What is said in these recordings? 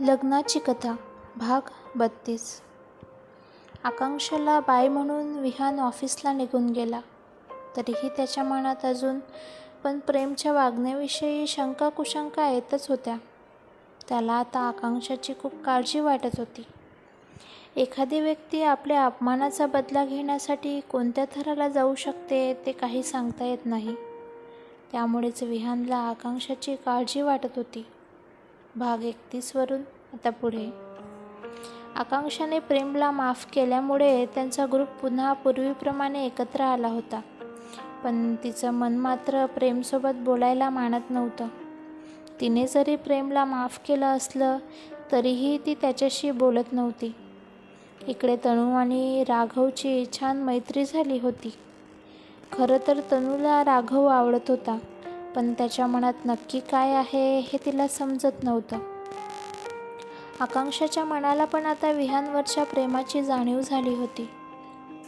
लग्नाची कथा भाग बत्तीस. आकांक्षाला बाय म्हणून विहान ऑफिसला निघून गेला. तरीही त्याच्या मनात अजून पण प्रेमच्या वागण्याविषयी शंका कुशंका येतच होत्या. त्याला आता आकांक्षाची खूप काळजी वाटत होती. एखादी व्यक्ती आपल्या अपमानाचा बदला घेण्यासाठी कोणत्या थराला जाऊ शकते ते काही सांगता येत नाही. त्यामुळेच विहानला आकांक्षाची काळजी वाटत होती. भाग एकतीसवरून आता पुढे. आकांक्षाने प्रेमला माफ केल्यामुळे त्यांचा ग्रुप पुन्हा पूर्वीप्रमाणे एकत्र आला होता. पण तिचं मन मात्र प्रेमसोबत बोलायला मानत नव्हतं. तिने जरी प्रेमला माफ केलं असलं तरीही ती त्याच्याशी बोलत नव्हती. इकडे तनू आणि राघवची छान मैत्री झाली होती. खरं तर तनूला राघव आवडत होता. पण त्याच्या मनात नक्की काय आहे हे तिला समजत नव्हतं. आकांक्षाच्या मनाला पण आता विहानवरच्या प्रेमाची जाणीव झाली होती.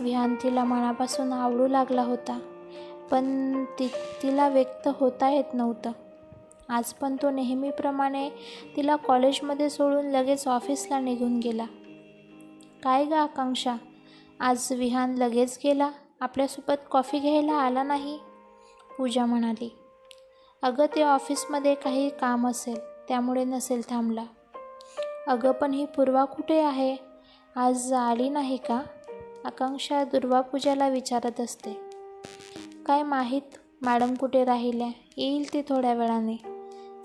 विहान तिला मनापासून आवडू लागला होता पण ती तिला व्यक्त होता येत नव्हतं. आज पण तो नेहमीप्रमाणे तिला कॉलेजमध्ये सोडून लगेच ऑफिसला निघून गेला. काय ग आकांक्षा आज विहान लगेच गेला? आपल्यासोबत कॉफी घ्यायला आला नाही? पूजा म्हणाली. अगं ते ऑफिसमध्ये काही काम असेल त्यामुळे नसेल थांबला. अगं पण ही पूर्वा कुठे आहे? आज आली नाही का? आकांक्षा दुर्वा पूजाला विचारत असते. काय माहीत मॅडम कुठे राहिल्या? येईल ती थोड्या वेळाने.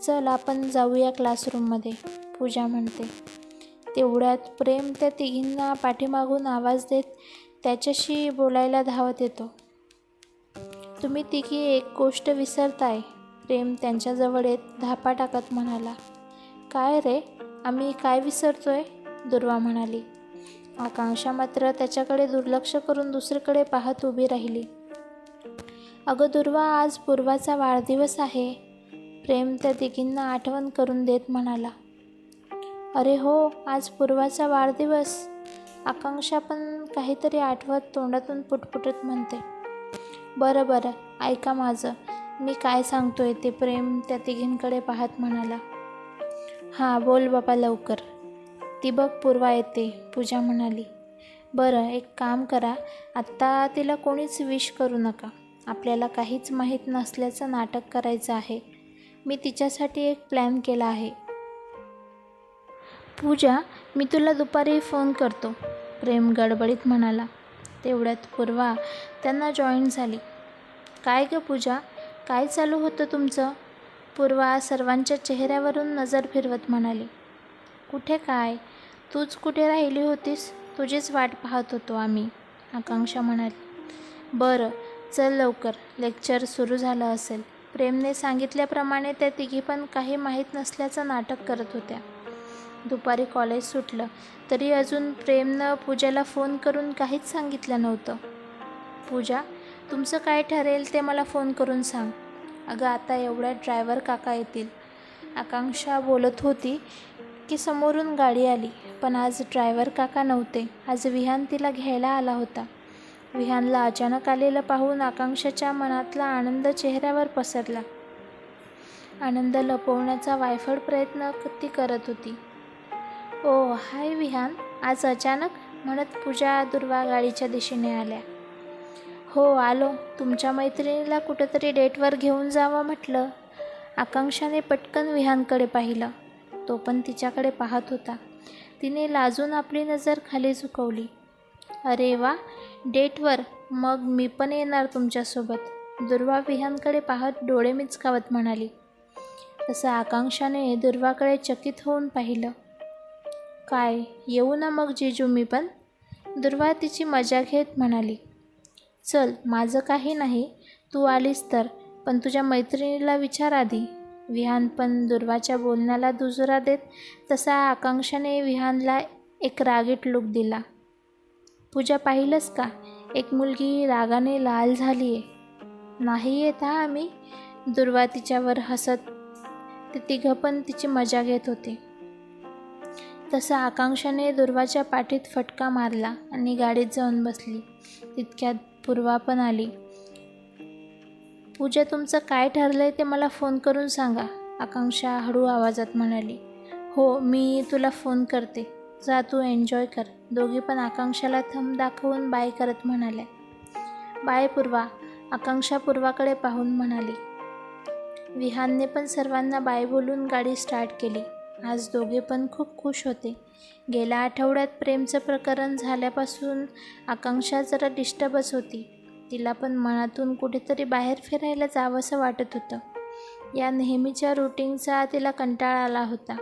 चल आपण जाऊया क्लासरूममध्ये पूजा म्हणते. तेवढ्यात प्रेम त्या तिघींना पाठीमागून आवाज देत त्याच्याशी बोलायला धावत येतो. तुम्ही तिघी एक गोष्ट विसरताय. प्रेम त्यांच्याजवळ येत धापा टाकत म्हणाला काय रे आम्ही काय विसरतोय? दुर्वा म्हणाली. आकांक्षा मात्र त्याच्याकडे दुर्लक्ष करून दुसरीकडे पाहत उभी राहिली. अगं दुर्वा आज पूर्वाचा वाढदिवस आहे. प्रेम त्या तिघींना आठवण करून देत म्हणाला. अरे हो आज पूर्वाचा वाढदिवस. आकांक्षा पण काहीतरी आठवत तोंडातून पुटपुटत म्हणते. बरं बरं ऐका माझं. मी काय सांगतोय ते प्रेम त्या तिघींकडे पाहत म्हणाला. हां बोल बाबा लवकर. ती बघ पूर्वा येते पूजा म्हणाली. बरं एक काम करा आत्ता तिला कोणीच विश करू नका. आपल्याला काहीच माहीत नसल्याचं नाटक करायचं आहे. मी तिच्यासाठी एक प्लॅन केला आहे. पूजा मी तुला दुपारी फोन करतो प्रेम गडबडीत म्हणाला. तेवढ्यात पूर्वा त्यांना जॉईन झाली. काय गं पूजा काय चालू होतं तुमचं? पूर्वा सर्वांच्या चेहऱ्यावरून नजर फिरवत म्हणाली. कुठे काय? तूच कुठे राहिली होतीस? तुझीच वाट पाहत होतो आम्ही आकांक्षा म्हणाली. बरं चल लवकर. लेक्चर सुरू झालं असेल. प्रेमने सांगितल्याप्रमाणे त्या तिघी पण काही माहीत नसल्याचं नाटक करत होत्या. दुपारी कॉलेज सुटलं. तरी अजून प्रेमनं पूजाला फोन करून काहीच सांगितलं नव्हतं. पूजा तुमचं काय ठरेल ते मला फोन करून सांग. अगं आता एवढ्या ड्रायव्हर काका येतील. आकांक्षा बोलत होती की समोरून गाडी आली पण आज ड्रायव्हर काका नव्हते. आज विहान तिला घ्यायला आला होता. विहानला अचानक आलेलं पाहून आकांक्षाच्या मनातला आनंद चेहऱ्यावर पसरला. आनंद लपवण्याचा वायफळ प्रयत्न ती करत होती. ओ हाय विहान. आज अचानक? म्हणत पूजा दुर्वा गाडीच्या दिशेने आल्या. हो आलो. तुमच्या मैत्रिणीला कुठंतरी डेटवर घेऊन जावं म्हटलं. आकांक्षाने पटकन विहानकडे पाहिलं. तो पण तिच्याकडे पाहत होता. तिने लाजून आपली नजर खाली झुकवली. अरे वा डेटवर. मग मी पण येणार तुमच्यासोबत. दुर्वा विहानकडे पाहत डोळे मिचकावत म्हणाली. तसं आकांक्षाने दुर्वाकडे चकित होऊन पाहिलं. काय येऊ ना मग जिजू मी पण? दुर्वा तिची मजा घेत म्हणाली. चल माझं काही नाही. तू आलीस तर. पण तुझ्या मैत्रिणीला विचार आधी. विहान पण दुर्वाच्या बोलण्याला दुजोरा देत तसा आकांक्षाने विहानला एक रागीट लूक दिला. पूजा पाहिलंस का? एक मुलगी रागाने लाल झाली आहे नाही येत हा आम्ही. दुर्वा तिच्यावर हसत ते तिघं पण तिची मजा घेत होते. तसं आकांक्षाने दुर्वाच्या पाठीत फटका मारला आणि गाडीत जाऊन बसली. तितक्यात पूर्वा पण आली. पूजा तुमचं काय ठरलं आहे ते मला फोन करून सांगा आकांक्षा हळू आवाजात म्हणाली. हो मी तुला फोन करते. जा तू एन्जॉय कर. दोघी पण आकांक्षाला थंब दाखवून बाय करत म्हणाल्या. बाय पूर्वा. आकांक्षा पूर्वाकडे पाहून म्हणाली. विहानने पण सर्वांना बाय बोलून गाडी स्टार्ट केली. आज दोघे पण खूप खुश होते. गेल्या आठवड्यात प्रेमचं प्रकरण झाल्यापासून आकांक्षा जरा डिस्टर्बच होती. तिला पण मनातून कुठेतरी बाहेर फिरायला जावंसं वाटत होतं. या नेहमीच्या रुटीनचा तिला कंटाळा आला होता.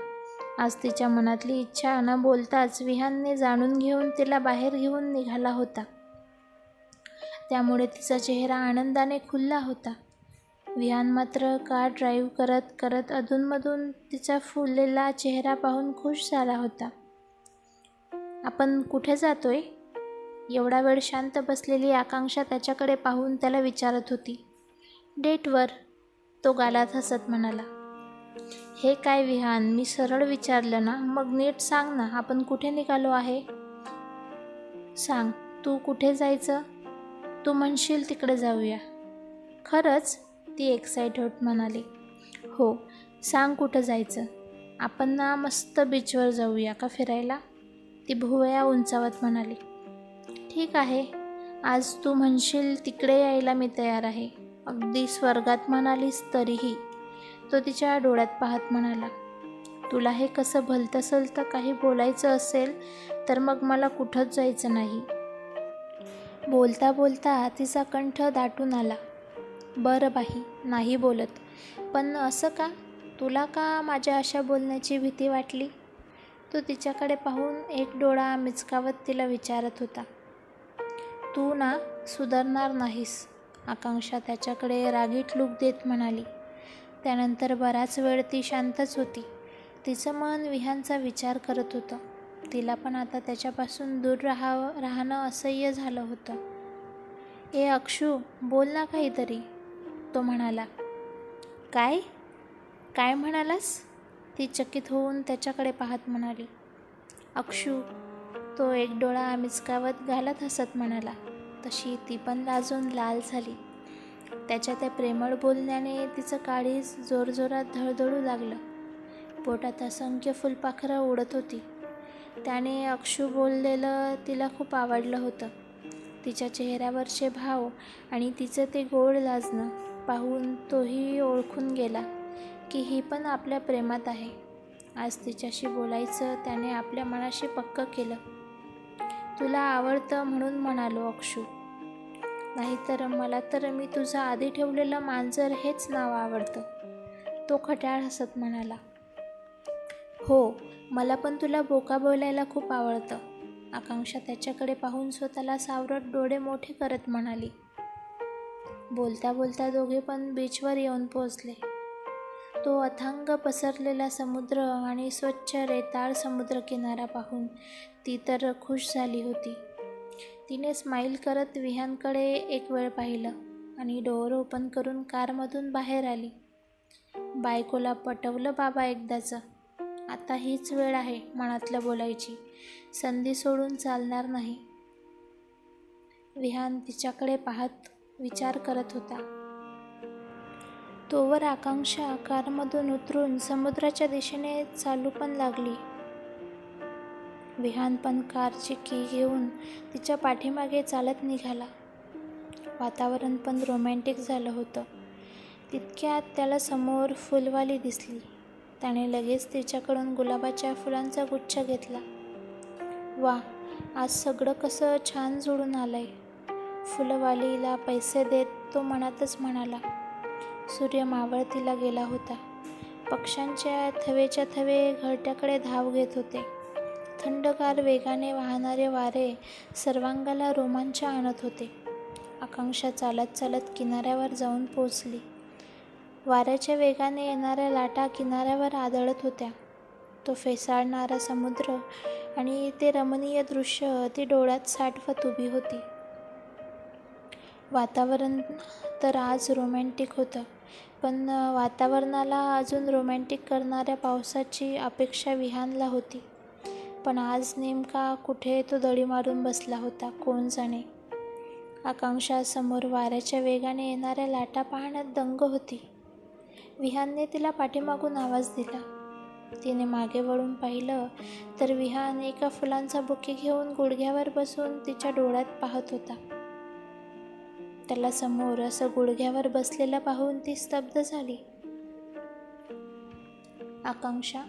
आज तिच्या मनातली इच्छा न बोलताच विहानने जाणून घेऊन तिला बाहेर घेऊन निघाला होता. त्यामुळे तिचा चेहरा आनंदाने खुलला होता. विहान मात्र कार ड्राईव्ह करत करत अधूनमधून तिचा फुललेला चेहरा पाहून खुश झाला होता. आपण कुठे जातोय? एवढा वेळ शांत बसलेली आकांक्षा त्याच्याकडे पाहून त्याला विचारत होती. डेटवर तो गालात हसत म्हणाला. हे काय विहान मी सरळ विचारलं ना मग नीट सांग ना आपण कुठे निघालो आहे? सांग तू कुठे जायचं? तू म्हणशील तिकडे जाऊया. खरंच ती एक्साइटेड म्हणाली. हो सांग कुठं जायचं? आपण ना मस्त बीचवर जाऊया का फिरायला? ती भुवया उंचावत म्हणाली ठीक आहे आज तू म्हणशील तिकडे यायला मी तयार आहे. अगदी स्वर्गात म्हणालीस तरीही तो तिच्या डोळ्यात पाहत म्हणाला तुला हे कसं भलत असेल तर काही बोलायचं असेल तर मग मला कुठंच जायचं नाही. बोलता बोलता तिचा कंठ दाटून आला बरं बाई नाही बोलत पण असं का? तुला का माझ्या अशा बोलण्याची भीती वाटली? तो तिच्याकडे पाहून एक डोळा मिचकावत तिला विचारत होता तू ना सुधारणार नाहीस आकांक्षा त्याच्याकडे रागीट लूक देत म्हणाली. त्यानंतर बराच वेळ ती शांतच होती. तिचं मन विहांचा विचार करत होतं. तिला पण आता त्याच्यापासून दूर राहावं राहणं असह्य झालं होतं. ए अक्षू बोल ना काहीतरी तो म्हणाला. काय? काय म्हणालास? ती चकित होऊन त्याच्याकडे पाहत म्हणाली अक्षू तो एक डोळा मिचकावत घालत हसत म्हणाला. तशी ती पण लाजून लाल झाली. त्याच्या त्या प्रेमळ बोलण्याने तिचं काळीज जोरजोरात धडधडू लागलं. पोटात असंख्य फुलपाखरं उडत होती. त्याने अक्षू बोललेलं तिला खूप आवडलं होतं. तिच्या चेहऱ्यावरचे भाव आणि तिचं ते गोड लाजणं पाहून तोही ओळखून गेला. की ही पण आपल्या प्रेमात आहे. आज तिच्याशी बोलायचं त्याने आपल्या मनाशी पक्क केलं. तुला आवडतं म्हणून म्हणालो अक्षू. नाहीतर मला तर मी तुझं आधी ठेवलेलं मांजर हेच नाव आवडतं. तो खट्याळ हसत म्हणाला. हो मला पण तुला बोका बोलायला खूप आवडतं. आकांक्षा त्याच्याकडे पाहून स्वतःला सावरत डोळे मोठे करत म्हणाली. बोलता बोलता दोघे पण बीचवर येऊन पोचले तो अथांग पसरलेला समुद्र आणि स्वच्छ रेताळ समुद्रकिनारा पाहून ती तर खुश झाली होती. तिने स्माईल करत विहानकडे एक वेळ पाहिलं आणि डोअर ओपन करून कारमधून बाहेर आली. बायकोला पटवलं बाबा एकदाचं. आता हीच वेळ आहे मनातलं बोलायची. संधी सोडून चालणार नाही. विहान तिच्याकडे पाहत विचार करत होता. तोवर आकांक्षा कारमधून उतरून समुद्राच्या दिशेने चालू पण लागली. विहान पण कारची की घेऊन तिच्या पाठीमागे चालत निघाला. वातावरण पण रोमॅन्टिक झालं होतं. तितक्यात त्याला समोर फुलवाली दिसली. त्याने लगेच तिच्याकडून गुलाबाच्या फुलांचा गुच्छ घेतला. वा आज सगळं कसं छान जुळून आलंय. फुलवालीला पैसे देत तो मनातच म्हणाला. सूर्य मावळतीला गेला होता. पक्ष्यांच्या थवेच्या थवे घरट्याकडे धाव घेत होते. थंडगार वेगाने वाहणारे वारे सर्वांगाला रोमांच आणत होते. आकांक्षा चालत चालत किनाऱ्यावर जाऊन पोचली. वाऱ्याच्या वेगाने येणाऱ्या लाटा किनाऱ्यावर आदळत होत्या. तो फेसाळणारा समुद्र आणि ते रमणीय दृश्य ती डोळ्यात साठवत उभी होती. वातावरण तर आज रोमॅन्टिक होतं. पण वातावरणाला अजून रोमॅन्टिक करणाऱ्या पावसाची अपेक्षा विहानला होती. पण आज नेमका कुठे तो दडी मारून बसला होता? कोण जाणे? आकांक्षासमोर वाऱ्याच्या वेगाने येणाऱ्या लाटा पाहण्यात दंग होती. विहानने तिला पाठीमागून आवाज दिला. तिने मागे वळून पाहिलं तर विहान एका फुलांचा बुके घेऊन गुडघ्यावर बसून तिच्या डोळ्यात पाहत होता. त्याला समोर असं गुडघ्यावर बसलेलं पाहून ती स्तब्ध झाली. आकांक्षा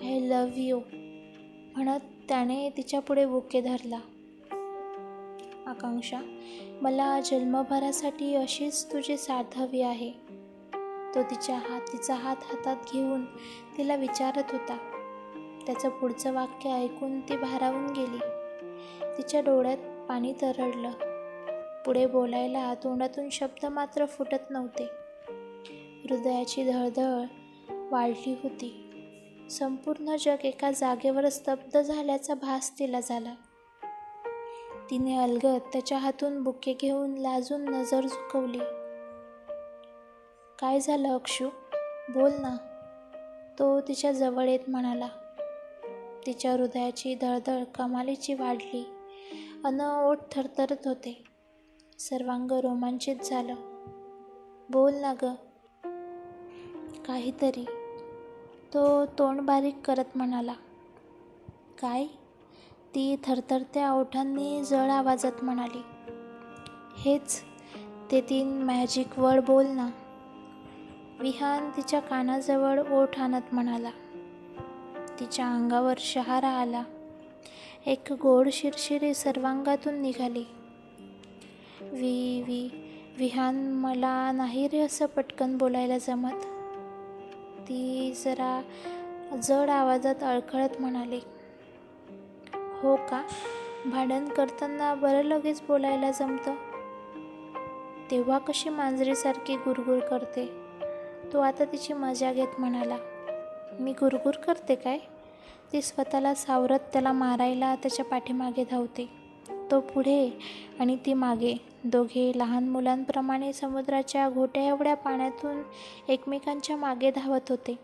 आय लव्ह यू म्हणत त्याने तिच्या पुढे बुके धरला. आकांक्षा मला जन्मभरासाठी अशीच तुझी साथ हवी आहे. तो तिच्या हात तिचा हात हातात घेऊन तिला विचारत होता. त्याचं पुढचं वाक्य ऐकून ती भारावून गेली. तिच्या डोळ्यात पाणी तरळलं. पुढे बोलायला तोंडातून शब्द मात्र फुटत नव्हते. हृदयाची धडधड वाढली होती. संपूर्ण जग एका जागेवर स्तब्ध झाल्याचा भास तिला झाला. तिने अलगत त्याच्या हातून बुके घेऊन लाजून नजर झुकवली. काय झालं अक्षू? बोल ना तो तिच्या जवळ येत म्हणाला. तिच्या हृदयाची धडधड कमालीची वाढली. अन ओठ थरथरत होते. सर्वांग रोमांचित झालं. बोल ना ग. काहीतरी. तो तोंड बारीक करत म्हणाला. काय? ती थरथरत्या ओठांनी जळ आवाजात म्हणाली. हेच ते तीन मॅजिक वर्ड बोल ना. विहान तिच्या कानाजवळ ओठ आणत म्हणाला. तिच्या अंगावर शहारा आला. एक गोड शिरशिरी सर्वांगातून निघाली. वी वी विहान मला नाही रे असं पटकन बोलायला जमत. ती जरा जड आवाजात अडखळत म्हणाली हो का? भांडण करताना बरं लगेच बोलायला जमतं? तेव्हा कशी मांजरीसारखी गुरगुर करते? तो आता तिची मजा घेत म्हणाला मी गुरगुर करते काय? ती स्वतःला सावरत त्याला मारायला त्याच्या पाठीमागे धावते. तो पुढे आणि ती मागे. दोघे लहान मुलांप्रमाणे समुद्राच्या घोट्या एवढ्या पाण्यातून एकमेकांच्या मागे धावत होते.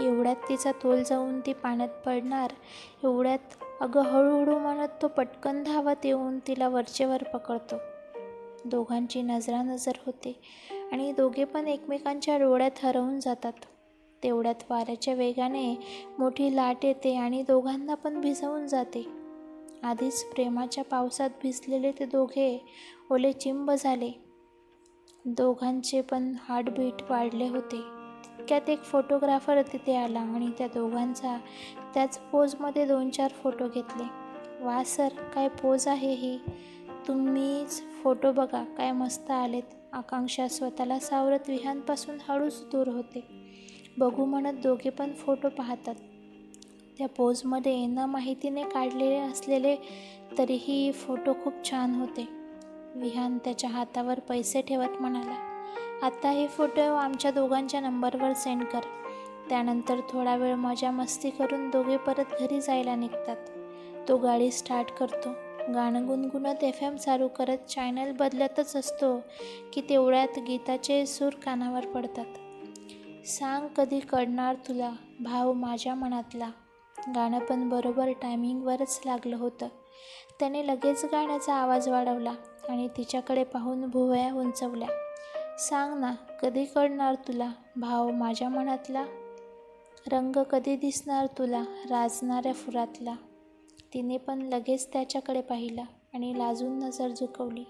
एवढ्यात तिचा तोल जाऊन ती पाण्यात पडणार एवढ्यात अगं हळूहळू म्हणत तो पटकन धावत येऊन तिला वरचेवर पकडतो. दोघांची नजरानजर होते आणि दोघे पण एकमेकांच्या डोळ्यात हरवून जातात. तेवढ्यात वाऱ्याच्या वेगाने मोठी लाट येते आणि दोघांना पण भिजवून जाते. आधीच प्रेमाच्या पावसात भिजलेले ते दोघे ओले चिंब झाले. दोघांचे पण हार्टबीट वाढले होते. तितक्यात एक फोटोग्राफर तिथे आला आणि त्या दोघांचा त्याच पोजमध्ये दोन चार फोटो घेतले. वा सर काय पोज आहे ही? तुम्हीच फोटो बघा काय मस्त आलेत. आकांक्षा स्वतःला सावरत विहानपासून हळूच दूर होते. बघू म्हणत दोघे पण फोटो पाहतात. त्या पोजमध्ये न माहितीने काढलेले असलेले तरीही फोटो खूप छान होते. विहान त्याच्या हातावर पैसे ठेवत म्हणाला आता हे फोटो आमच्या दोघांच्या नंबरवर सेंड कर. त्यानंतर थोडा वेळ मजा मस्ती करून दोघे परत घरी जायला निघतात. तो गाडी स्टार्ट करतो. गाणं गुणगुणत एफ एम चालू करत चॅनल बदलतच असतो की तेवढ्यात गीताचे सूर कानावर पडतात. सांग कधी कळणार तुला भाव माझ्या मनातला. गाणं पण बरोबर टायमिंगवरच लागलं होतं. त्याने लगेच गाण्याचा आवाज वाढवला आणि तिच्याकडे पाहून भुवया उंचवल्या. सांग ना कधी कळणार तुला? भाव माझ्या मनातला. रंग कधी दिसणार तुला? राजणाऱ्या फुरातला. तिने पण लगेच त्याच्याकडे पाहिलं आणि लाजून नजर झुकवली.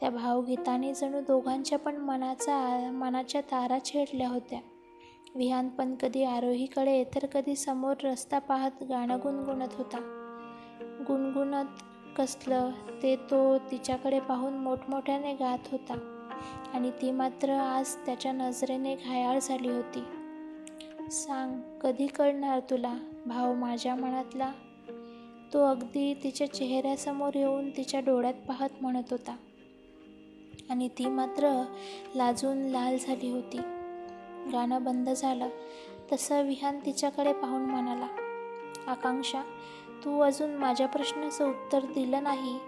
त्या भावगीताने जणू दोघांच्या पण मनाचा मनाच्या तारा छेडल्या होत्या. विहान पण कधी आरोहीकडे तर कधी समोर रस्ता पाहत गाणं गुणगुणत होता. गुणगुणत कसलं ते तो तिच्याकडे पाहून मोठमोठ्याने गात होता. आणि ती मात्र आज त्याच्या नजरेने घायाळ झाली होती. सांग कधी कळणार तुला भाव माझ्या मनातला? तो अगदी तिच्या चेहऱ्यासमोर येऊन तिच्या डोळ्यात पाहत म्हणत होता. आणि ती मात्र लाजून लाल झाली होती. गाणं बंद झालं. तसं विहान तिच्याकडे पाहून म्हणाला आकांक्षा तू अजून माझ्या प्रश्नाचं उत्तर दिलं नाही.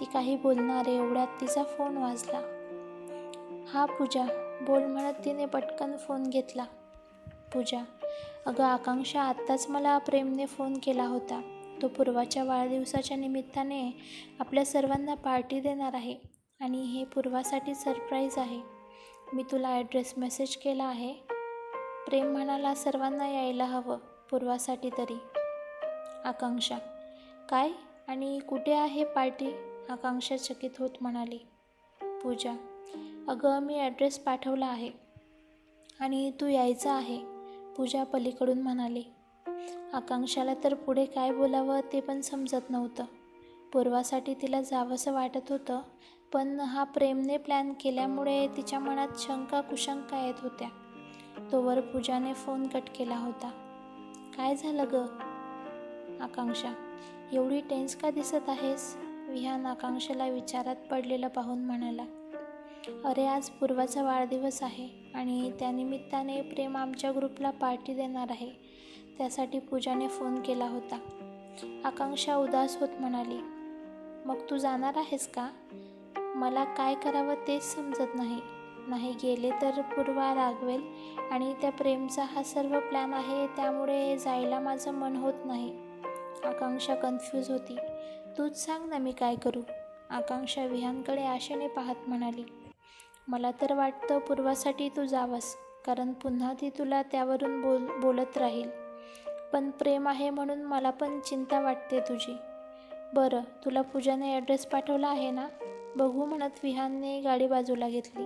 ती काही बोलणार एवढ्यात तिचा फोन वाजला. हा पूजा बोल म्हणत तिने पटकन फोन घेतला. पूजा अगं आकांक्षा आत्ताच मला प्रेमने फोन केला होता. तो पूर्वाच्या वाढदिवसाच्या निमित्ताने आपल्या सर्वांना पार्टी देणार आहे आणि हे पूर्वासाठी सरप्राईज आहे. मी तुला ॲड्रेस मेसेज केला आहे. प्रेम म्हणाला सर्वांना यायला हवं पूर्वासाठी तरी. आकांक्षा. काय आणि कुठे आहे पार्टी? आकांक्षा चकित होत म्हणाली. पूजा. अगं मी ॲड्रेस पाठवला आहे. आणि तू यायचं आहे पूजा पलीकडून म्हणाली. आकांक्षाला तर पुढे काय बोलावं ते पण समजत नव्हतं. पूर्वासाठी तिला जावंसं वाटत होतं पण हा प्रेमने प्लॅन केल्यामुळे तिच्या मनात शंका कुशंका येत होत्या. तोवर पूजाने फोन कट केला होता. काय झालं ग? आकांक्षा एवढी टेन्स का दिसत आहेस? विहान आकांक्षाला विचारात पडलेलं पाहून म्हणाला. अरे आज पूर्वाचा वाढदिवस आहे आणि त्यानिमित्ताने प्रेम आमच्या ग्रुपला पार्टी देणार आहे. त्यासाठी पूजाने फोन केला होता. आकांक्षा उदास होत म्हणाली मग तू जाणार आहेस का? मला काय करावं तेच समजत नाही. नाही गेले तर पूर्वा रागवेल आणि त्या प्रेमचा हा सर्व प्लॅन आहे त्यामुळे जायला माझं मन होत नाही. आकांक्षा कन्फ्यूज होती. तूच सांग ना मी काय करू. आकांक्षा विहानकडे आशेने पाहत म्हणाली. मला तर वाटतं पूर्वासाठी तू जावंस कारण पुन्हा ती तुला त्यावरून बोल बोलत राहील. पण प्रेम आहे म्हणून मला पण चिंता वाटते तुझी. बरं तुला पूजाने ॲड्रेस पाठवला आहे ना? बघू म्हणत विहानने गाडी बाजूला घेतली.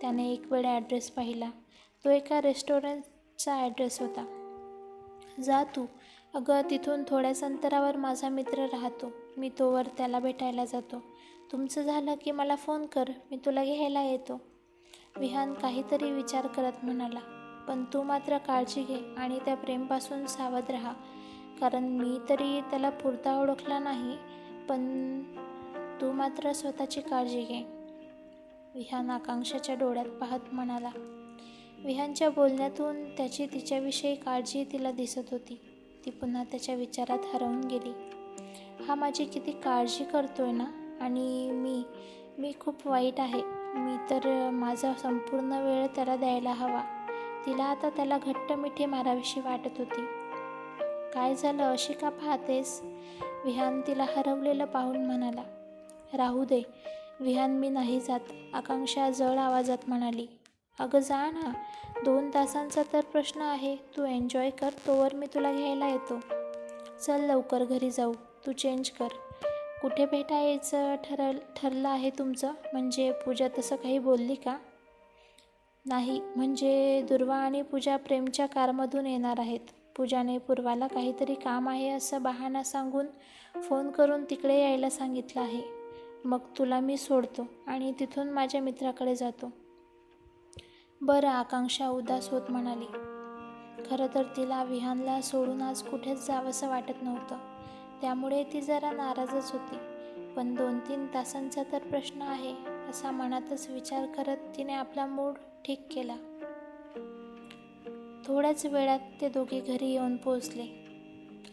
त्याने एक वेळ ॲड्रेस पाहिला. तो एका रेस्टॉरंटचा ॲड्रेस होता. जा तू. अगं तिथून थोड्याच अंतरावर माझा मित्र राहतो. मी तोवर त्याला भेटायला जातो. तुमचं झालं की मला फोन कर. मी तुला घ्यायला येतो. विहान काहीतरी विचार करत म्हणाला. पण तू मात्र काळजी घे आणि त्या प्रेमपासून सावध राहा. कारण मी तरी त्याला पुरता ओळखला नाही. पण तू मात्र स्वतःची काळजी घे. विहान आकांक्षाच्या डोळ्यात पाहत म्हणाला विहानच्या बोलण्यातून त्याची तिच्याविषयी काळजी तिला दिसत होती. ती पुन्हा त्याच्या विचारात हरवून गेली. हा माझी किती काळजी करतोय ना? आणि मी मी खूप वाईट आहे. मी तर माझा संपूर्ण वेळ त्याला द्यायला हवा. तिला आता त्याला घट्ट मिठी मारावीशी वाटत होती. काय झालं? अशी का पाहतेस? विहान तिला हरवलेलं पाहून म्हणाला राहू दे. विहान मी नाही जात. आकांक्षा जड आवाजात म्हणाली. अगं जा ना. दोन तासांचा तर प्रश्न आहे. तू एन्जॉय कर. तोवर मी तुला घ्यायला येतो. चल लवकर घरी जाऊ. तू चेंज कर. कुठे भेटायचं ठरल ठरलं आहे तुमचं? म्हणजे पूजा तसं काही बोलली का? नाही. म्हणजे दुर्वा आणि पूजा प्रेमच्या कारमधून येणार आहेत. पूजाने पूर्वाला काहीतरी काम आहे असं बहाणा सांगून फोन करून तिकडे यायला सांगितलं आहे. मग तुला मी सोडतो आणि तिथून माझ्या मित्राकडे जातो. बरं आकांक्षा उदास होत म्हणाली. खरं तर तिला विहानला सोडून आज कुठेच जावंसं वाटत नव्हतं. त्यामुळे ती जरा नाराजच होती. पण दोन तीन तासांचा तर प्रश्न आहे असा मनातच विचार करत तिने आपला मूड ठीक केला. थोड्याच वेळात ते दोघे घरी येऊन पोचले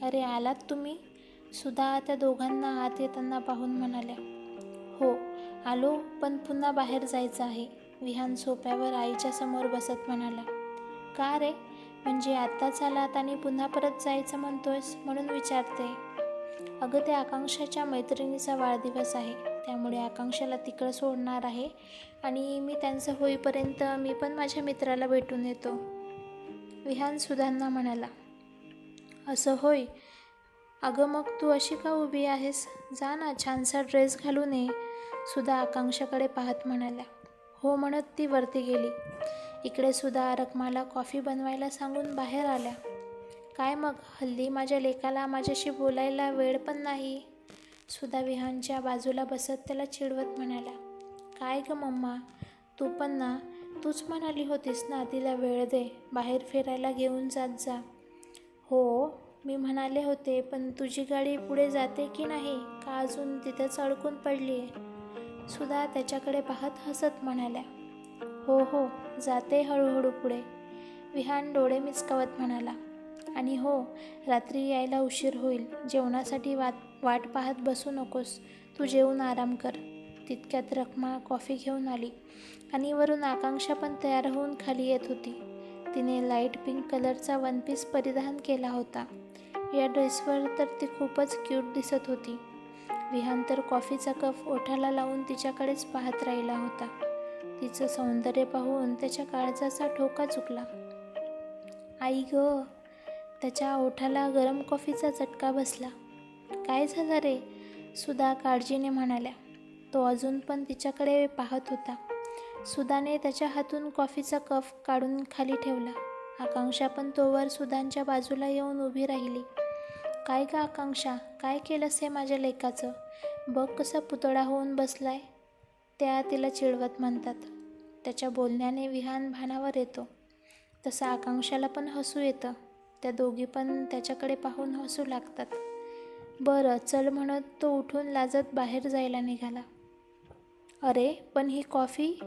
अरे आलात तुम्ही? सुधा त्या दोघांना आत येताना पाहून म्हणाल्या. हो आलो पण पुन्हा बाहेर जायचं आहे. विहान सोप्यावर आईच्या समोर बसत म्हणाला का रे? म्हणजे आत्ताच आलात आणि पुन्हा परत जायचं म्हणतोयस? म्हणून विचारते. अगं त्या आकांक्षाच्या मैत्रिणीचा वाढदिवस आहे. त्यामुळे आकांक्षाला तिकडं सोडणार आहे आणि मी त्यांचं होईपर्यंत मी पण माझ्या मित्राला भेटून येतो. विहान सुधांना म्हणाला असं होय? अगं मग तू अशी का उभी आहेस? जा ना छानसा ड्रेस घालून ये सुधा आकांक्षाकडे पाहत म्हणाल्या हो म्हणत ती वरती गेली. इकडे सुद्धा रकमाला कॉफी बनवायला सांगून बाहेर आल्या काय मग हल्ली माझ्या लेकाला माझ्याशी बोलायला वेळ पण नाही. सुधा विहानच्या बाजूला बसत त्याला चिडवत म्हणाला. काय गं मम्मा तू पण ना तूच म्हणाली होतीस ना तिला वेळ दे बाहेर फिरायला घेऊन जात जा. हो मी म्हणाले होते पण तुझी गाडी पुढे जाते की नाही? का अजून तिथंच अडकून पडली आहे सुधा त्याच्याकडे पाहत हसत म्हणाल्या हो हो जाते हळूहळू पुढे. विहान डोळे मिचकावत म्हणाला आणि हो रात्री यायला उशीर होईल. जेवणासाठी वाट वाट पाहत बसू नकोस. तू जेवून आराम कर. तितक्यात रखमा कॉफी घेऊन आली आणि वरून आकांक्षा पण तयार होऊन खाली येत होती. तिने लाइट पिंक कलरचा वन पीस परिधान केला होता. या ड्रेसवर तर ती खूपच क्यूट दिसत होती. विहान तर कॉफीचा कप ओठाला लावून तिच्याकडेच पाहत राहिला होता. तिचं सौंदर्य पाहून त्याच्या काळजाचा ठोका चुकला. आई ग त्याच्या ओठाला गरम कॉफीचा चटका बसला. काय झालं रे? सुधा काळजीने म्हणाल्या. तो अजून पण तिच्याकडे पाहत होता. सुधाने त्याच्या हातून कॉफीचा कप काढून खाली ठेवला. आकांक्षा पण तोवर सुधांच्या बाजूला येऊन उभी राहिली. काय का आकांक्षा? काय केलंस हे माझ्या लेकाचं? बघ कसा पुतळा होऊन बसलाय. त्या तिला चिडवत म्हणतात. त्याच्या बोलण्याने विहान भानावर येतो. तसं आकांक्षाला पण हसू येतं. त्या दोघी पण त्याच्याकडे पाहून हसू लागतात. बरं चल म्हणत तो उठून लाजत बाहेर जायला निघाला. अरे पण ही कॉफी?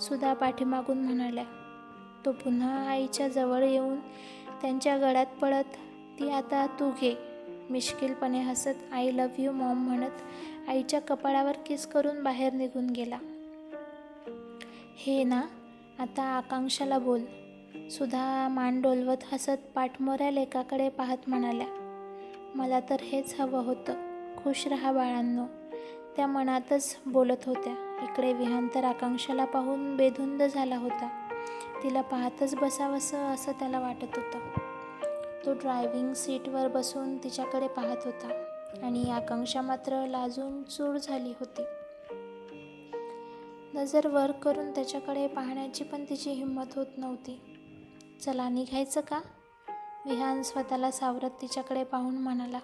सुद्धा पाठीमागून म्हणाल्या. तो पुन्हा आईच्या जवळ येऊन त्यांच्या गळ्यात पडत ती आता तू घे. मिश्किलपणे हसत आय लव्ह यू मॉम म्हणत आईच्या कपाळावर किस करून बाहेर निघून गेला. हे ना आता आकांक्षाला बोल. सुधा मान डोलवत हसत पाठमोऱ्या लेकाकडे पाहत म्हणाल्या मला तर हेच हवं होतं. खुश रहा बाळांनो. त्या मनातच बोलत होत्या. इकडे विहान तर आकांक्षाला पाहून बेधुंद झाला होता. तिला पाहतच बसावंसं असं त्याला वाटत होतं. तो ड्रायव्हिंग सीटवर बसून तिच्याकडे पाहत होता आणि आकांक्षा मात्र लाजून चूर झाली होती. नजर वर करून त्याच्याकडे पाहण्याची पण तिची हिंमत होत नव्हती. चला निघायचं का? विहान स्वतःला सावरत तिच्याकडे पाहून म्हणाला.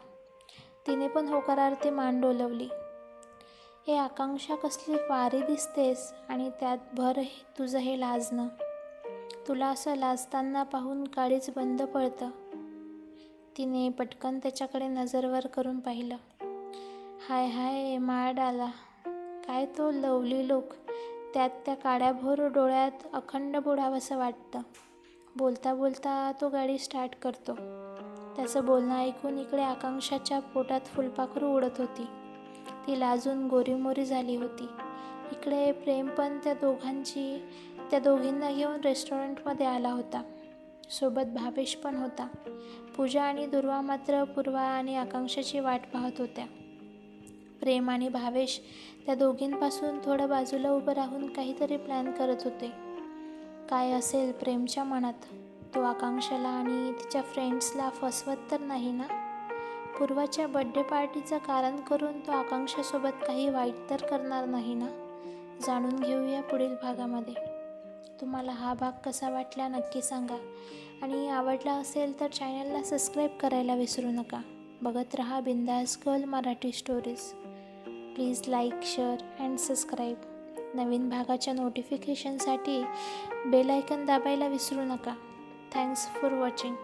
तिने पण होकारार्थी मान डोलवली. हे आकांक्षा कसली वारी दिसतेस आणि त्यात भर हे तुझं हे लाजणं. तुला असं लाजताना पाहून काळीच बंद पडतं. तिने पटकन त्याच्याकडे नजरवर करून पाहिलं. हाय हाय माड आला. काय तो लवली लोक. त्यात त्या काड्याभोर डोळ्यात अखंड बुडावंसं वाटतं. बोलता बोलता तो गाडी स्टार्ट करतो. त्याचं बोलणं ऐकून इकडे आकांक्षाच्या पोटात फुलपाखरू उडत होती. ती लाजून गोरीमोरी झाली होती. इकडे प्रेम पण त्या दोघांची त्या दोघींना घेऊन रेस्टॉरंटमध्ये आला होता. सोबत भावेश पण होता. पूजा आणि दुर्वा मात्र पूर्वा आणि आकांक्षाची वाट पाहत होत्या. प्रेम आणि भावेश त्या दोघींपासून थोडं बाजूला उभं राहून काहीतरी प्लॅन करत होते. काय असेल प्रेमच्या मनात? तो आकांक्षाला आणि तिच्या फ्रेंड्सला फसवत तर नाही ना? पूर्वाच्या बड्डे पार्टीचं कारण करून तो आकांक्षासोबत काही वाईट तर करणार नाही ना? जाणून घेऊया पुढील भागामध्ये. तुम्हाला हा भाग कसा वाटला नक्की सांगा. आणि आवडला असेल तर चॅनलला सबस्क्राईब करायला विसरू नका. बघत रहा Bindaas girl Marathi stories please like share and subscribe नवीन भागाच्या नोटिफिकेशनसाठी बेल आयकन दाबायला विसरू नका. Thanks for watching